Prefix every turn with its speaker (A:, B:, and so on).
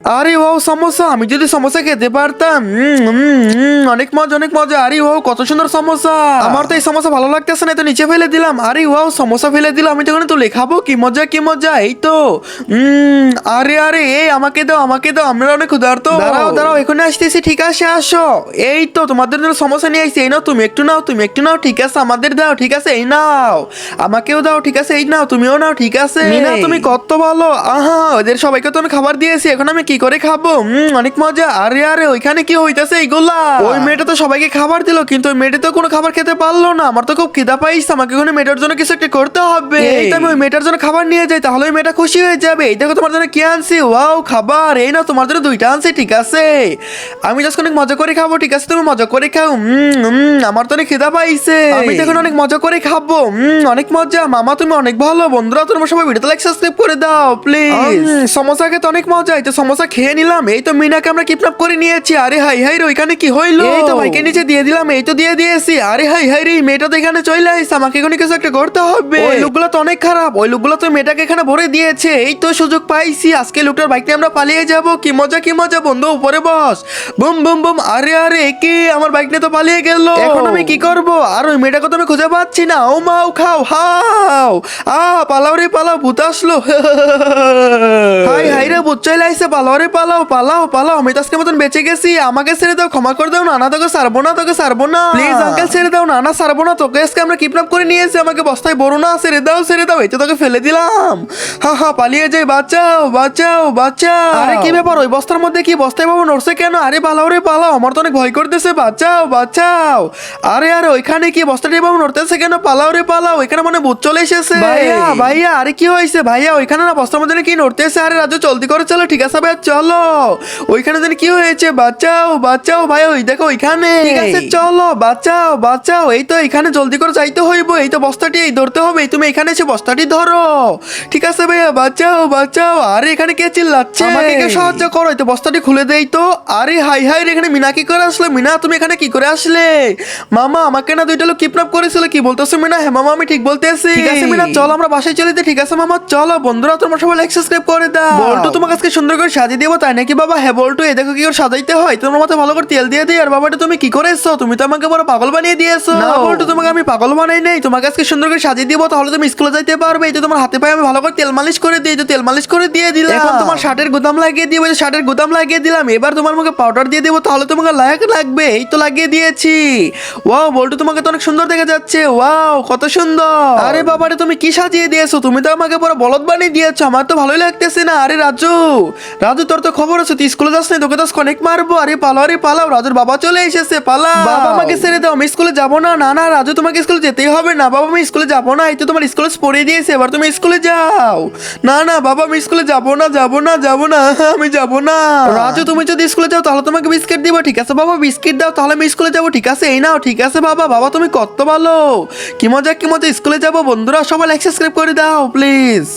A: আরে ও সমস্যা। আমি যদি সমস্যা খেতে পারতাম। অনেক মজা অনেক মজা। আরে ও কত সুন্দর সমস্যা। আমার তো এই সমস্যা ভালো লাগতেছে না তো নিচে ফেলে দিলাম। আরে ও সমস্যা ফেলে দিলাম। আমি তখন তুলে খাব কি মজা কি মজা এই তো। আরে আরে এই আমাকে দাও আমাকে দাও। আমরা অনেক ক্ষুধার্ত। দাঁড়াও দাঁড়াও এখানে আসতেছি। ঠিক আছে আসো। এই তো তোমাদের জন্য সমস্যা নিয়ে আসছি। এই নাও তুমি একটু নাও তুমি একটু নাও। ঠিক আছে আমাদের দাও ঠিক আছে এই নাও। আমাকেও দাও ঠিক আছে এই নাও তুমিও নাও ঠিক আছে। তুমি কত ভালো। আহা ওদের সবাইকে তো আমি খাবার দিয়েছি। এখন আমি কি করে খাব? অনেক মজা। আরে আরে ওইখানে কি হইতাছে এইগুলা? ওই মেয়েটা তো সবাইকে খাবার দিল কিন্তু ওই মেয়েটা তো কোনো খাবার খেতে পারল না। আমার তো খুব খিদা পাইছে আমাকে ওখানে মেয়েটার জন্য কিছু একটা করতে হবে। আমি ওই মেয়েটার জন্য খাবার নিয়ে যাই তাহলে ওই মেয়েটা খুশি হয়ে যাবে। এই দেখো তোমার জন্য কি আনছি? ওয়াও খাবার। এই না তোমার জন্য দুইটা আনছি ঠিক আছে? আমি জাস্ট অনেক মজা করে খাব ঠিক আছে? তুমি মজা করে খাও। আমার তো অনেক খিদা পাইছে। আমি তো এখন অনেক মজা করে খাব। অনেক মজা। মামা তুমি অনেক ভালো। বন্ধুরা তোমরা সবাই ভিডিওতে লাইক সাবস্ক্রাইব করে দাও প্লিজ সমোসা খেতে অনেক মজা। এই তো সমোসা খেয়ে নিলাম এই তো মিনাকে আমরা কিডন্যাপ করে নিয়েছি। আরে হাই হাই রে ওইখানে কি হইল? এই তো ভাইকে নিচে দিয়ে দিলাম এই তো দিয়ে দিয়েছি। আরে হাই হাই রে মেয়েটা তো এখানে চলে আসছে আমাকে এখানে কিছু একটা করতে হবে। ওই লোকগুলো তো অনেক খারাপ ওই লোকগুলো তো মেয়েটাকে এখানে ভরে দিয়েছে। এই তো সুযোগ পাইছি আজকে লোকটার বাইক নিয়ে আমরা পালিয়ে যাব। কি মজা কি মজা বন্ধু উপরে বস। বুম বুম বুম আরে আরে কি আমার বাইক নিয়ে তো পালিয়ে গেল। এখন আমি কি করব? আর ওই মেয়েটাকে তো আমি খুঁজে পাচ্ছি না। ও মাও খাও হাও। আ পালাও রে পালাও ভূত আসলো। হাই হাই রে ভূত চলে আইসে পালাও রে পালাও পালাও পালাও। আমি তো আজকে মতন বেঁচে গেছি। আমাকে ছেড়ে দাও ক্ষমা করে দাও। না না তোকে সারবো না তোকে সারবো না। প্লিজ আঙ্কেল ছেড়ে দাও না না সারবো না। তোকে আজকে আমরা কিডন্যাপ করে নিয়ে এসে আমাকে বস্তায় বড় না ছেড়ে দাও ছেড়ে দাও। এই তো তোকে ফেলে দিলাম। হা হা পালিয়ে যাই। বাঁচাও বাঁচাও বাঁচাও। আরে কি ব্যাপার? ওই বস্তার মধ্যে কি বস্তায় বাবু নড়ছে কেন? আরে পালাও রে পালাও। আমার তো অনেক ভয় করতেছে। বাঁচাও বাঁচাও। আরে আরে ওইখানে কি বস্তাটি বাবু নড়তেছে কেন? পালাও রে পালাও। ওইখানে মনে ভূত চলে এসেছে। ভাইয়া ভাইয়া আরে কি হয়েছে? ভাইয়া ওইখানে না বস্তার মধ্যে কি নড়তেছে। আরে রাজু জলদি করে চলো। ঠিক আছে ভাইয়া? চলো। ওইখানে কি হয়েছে? বাঁচাও বাঁচাও ভাই ওই দেখো ওইখানে। ঠিক আছে চলো বাঁচাও বাঁচাও। এই তো এখানে জলদি করে যাইতে হইব। এই তো বস্তাটি এই ধরতে হবে। তুমি এখানে এসে বস্তাটি ধরো। ঠিক আছে ভাইয়া বাঁচাও বাঁচাও। আরে এখানে কে চিল্লাচ্ছে? আমাকে কে সাহায্য করো? এই তো বস্তাটি খুলে দেই তো। আরে হাই হাই এখানে মিনা কি করে আসলো? মিনা তুমি এখানে কি করে আসলে? মামা আমাকে না দুইটা লোক কিডন্যাপ করেছিল। কি বলতেছো মিনা? হ্যাঁ মামা আমি ঠিক বলতেছি। ঠিক আছে। মিনা চলো আমরা বাসায় চলে যাই। ঠিক আছে মামা চলো বন্ধুরা তোমরা সবাই লাইক সাবস্ক্রাইব করে দাও। বল্টু তোমাকে আজকে সুন্দর করে সাজিয়ে দেবো তাই নাকি বাবা? হ্যাঁ বল্টু এই দেখো কি করে সাজাইতে হয়। তোমার মাথায় ভালো করে তেল দিয়ে দিই। আর বাবাটা তুমি কি করেছ তুমি তো আমাকে বড় পাগল বানিয়ে দিয়েছ। না বল্টু তোমাকে আমি পাগল বানাই নাই। তোমাকে আজকে সুন্দর করে সাজিয়ে দিব তাহলে তুমি স্কুলে যাইতে পারবে। এই তো তোমার হাতে পায়ে আমি ভালো করে তেল মালিশ করে দিই তো তেল মালিশ করে দিয়ে দিলাম। এখন তোমার শার্টের গুদাম লাগিয়ে দিয়ে শার্টের গুদাম লাগিয়ে দিলাম। এবার তোমার মুখে পাউডার দিয়ে দেবো তাহলে তোমাকে লায়ক লাগবে। এই তো লাগিয়ে দিয়েছি। ওয়াও বল্টু তোমাকে তো অনেক সুন্দর দেখা যাচ্ছে। ওয়াও কত সুন্দর। আরে বাবারে তুমি কি সাজিয়ে দিয়েছ? তুমি তো আমাকে পুরো বলদ বানিয়ে দিয়েছ। আমার তো ভালোই লাগতেছে না। আরে রাজু রাজু রাজু তোর তো খবর আছে তুই স্কুলে যাস না তোকে তো অনেক মারবো। আরে পালাও আরে পালাও রাজুর বাবা চলে এসেছে পালা বাবা আমাকে ছেড়ে দাও আমি স্কুলে যাব না না না রাজু তোমাকে স্কুলে যেতেই হবে না। বাবা আমি স্কুলে যাব না এই তো তোমার স্কুলে পড়ে দিয়েছে এবার তুমি স্কুলে যাও। না না বাবা আমি স্কুলে যাব না যাব না যাব না আমি যাব না। রাজু তুমি যদি স্কুলে যাও তাহলে তোমাকে বিস্কিট দিব ঠিক আছে বাবা? বিস্কিট দাও তাহলে আমি স্কুলে যাব ঠিক আছে? এই নাও ঠিক আছে বাবা বাবা তুমি কত ভালো। কি মজা কি মজা স্কুলে যাব বন্ধুরা সবাই লাইক সাবস্ক্রাইব করে দাও প্লিজ